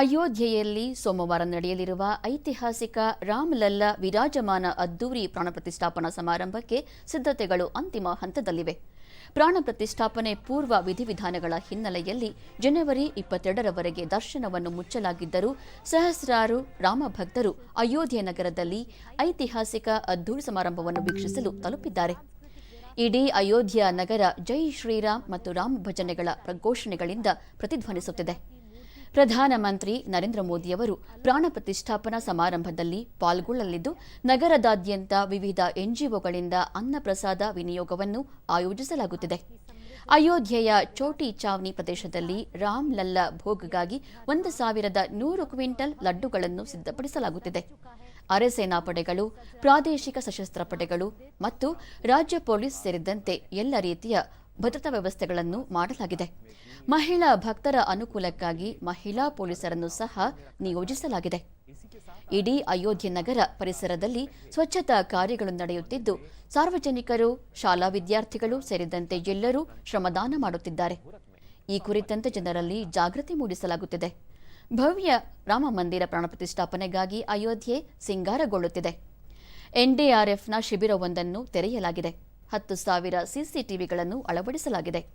ಅಯೋಧ್ಯೆಯಲ್ಲಿ ಸೋಮವಾರ ನಡೆಯಲಿರುವ ಐತಿಹಾಸಿಕ ರಾಮಲಲ್ಲಾ ವಿರಾಜಮಾನ ಅದ್ದೂರಿ ಪ್ರಾಣ ಪ್ರತಿಷ್ಠಾಪನಾ ಸಮಾರಂಭಕ್ಕೆ ಸಿದ್ಧತೆಗಳು ಅಂತಿಮ ಹಂತದಲ್ಲಿವೆ. ಪ್ರಾಣ ಪ್ರತಿಷ್ಠಾಪನೆ ಪೂರ್ವ ವಿಧಿವಿಧಾನಗಳ ಹಿನ್ನೆಲೆಯಲ್ಲಿ ಜನವರಿ ಇಪ್ಪತ್ತೆರಡರವರೆಗೆ ದರ್ಶನವನ್ನು ಮುಚ್ಚಲಾಗಿದ್ದರೂ ಸಹಸ್ರಾರು ರಾಮಭಕ್ತರು ಅಯೋಧ್ಯೆ ನಗರದಲ್ಲಿ ಐತಿಹಾಸಿಕ ಅದ್ದೂರಿ ಸಮಾರಂಭವನ್ನು ವೀಕ್ಷಿಸಲು ತಲುಪಿದ್ದಾರೆ. ಇಡೀ ಅಯೋಧ್ಯ ನಗರ ಜೈ ಶ್ರೀರಾಮ್ ಮತ್ತು ರಾಮ ಭಜನೆಗಳ ಪ್ರಘೋಷಣೆಗಳಿಂದ ಪ್ರತಿಧ್ವನಿಸುತ್ತಿದೆ. ಪ್ರಧಾನಮಂತ್ರಿ ನರೇಂದ್ರ ಮೋದಿಯವರು ಪ್ರಾಣ ಪ್ರತಿಷ್ಠಾಪನಾ ಸಮಾರಂಭದಲ್ಲಿ ಪಾಲ್ಗೊಳ್ಳಲಿದ್ದು, ನಗರದಾದ್ಯಂತ ವಿವಿಧ ಎನ್ಜಿಒಗಳಿಂದ ಅನ್ನಪ್ರಸಾದ ವಿನಿಯೋಗವನ್ನು ಆಯೋಜಿಸಲಾಗುತ್ತಿದೆ. ಅಯೋಧ್ಯೆಯ ಚೋಟಿ ಚಾವ್ನಿ ಪ್ರದೇಶದಲ್ಲಿ ರಾಮ್ ಲಲ್ಲಾ ಭೋಗ್ಗಾಗಿ ಒಂದು ಸಾವಿರದ ನೂರು ಕ್ವಿಂಟಲ್ ಲಡ್ಡುಗಳನ್ನು ಸಿದ್ಧಪಡಿಸಲಾಗುತ್ತಿದೆ. ಅರೆಸೇನಾ ಪಡೆಗಳು, ಪ್ರಾದೇಶಿಕ ಸಶಸ್ತ್ರ ಪಡೆಗಳು ಮತ್ತು ರಾಜ್ಯ ಪೊಲೀಸ್ ಸೇರಿದಂತೆ ಎಲ್ಲ ರೀತಿಯ ಭದ್ರತಾ ವ್ಯವಸ್ಥೆಗಳನ್ನು ಮಾಡಲಾಗಿದೆ. ಮಹಿಳಾ ಭಕ್ತರ ಅನುಕೂಲಕ್ಕಾಗಿ ಮಹಿಳಾ ಪೊಲೀಸರನ್ನು ಸಹ ನಿಯೋಜಿಸಲಾಗಿದೆ. ಇಡೀ ಅಯೋಧ್ಯೆ ನಗರ ಪರಿಸರದಲ್ಲಿ ಸ್ವಚ್ಛತಾ ಕಾರ್ಯಗಳು ನಡೆಯುತ್ತಿದ್ದು, ಸಾರ್ವಜನಿಕರು, ಶಾಲಾ ವಿದ್ಯಾರ್ಥಿಗಳು ಸೇರಿದಂತೆ ಎಲ್ಲರೂ ಶ್ರಮದಾನ ಮಾಡುತ್ತಿದ್ದಾರೆ. ಈ ಕುರಿತಂತೆ ಜನರಲ್ಲಿ ಜಾಗೃತಿ ಮೂಡಿಸಲಾಗುತ್ತಿದೆ. ಭವ್ಯ ರಾಮ ಮಂದಿರ ಪ್ರಾಣ ಪ್ರತಿಷ್ಠಾಪನೆಗಾಗಿ ಅಯೋಧ್ಯೆ ಸಿಂಗಾರಗೊಳ್ಳುತ್ತಿದೆ. ಎನ್ಡಿಆರ್ಎಫ್ನ ಶಿಬಿರವೊಂದನ್ನು ತೆರೆಯಲಾಗಿದೆ. ಹತ್ತು ಸಾವಿರ ಸಿಸಿಟಿವಿಗಳನ್ನು ಅಳವಡಿಸಲಾಗಿದೆ.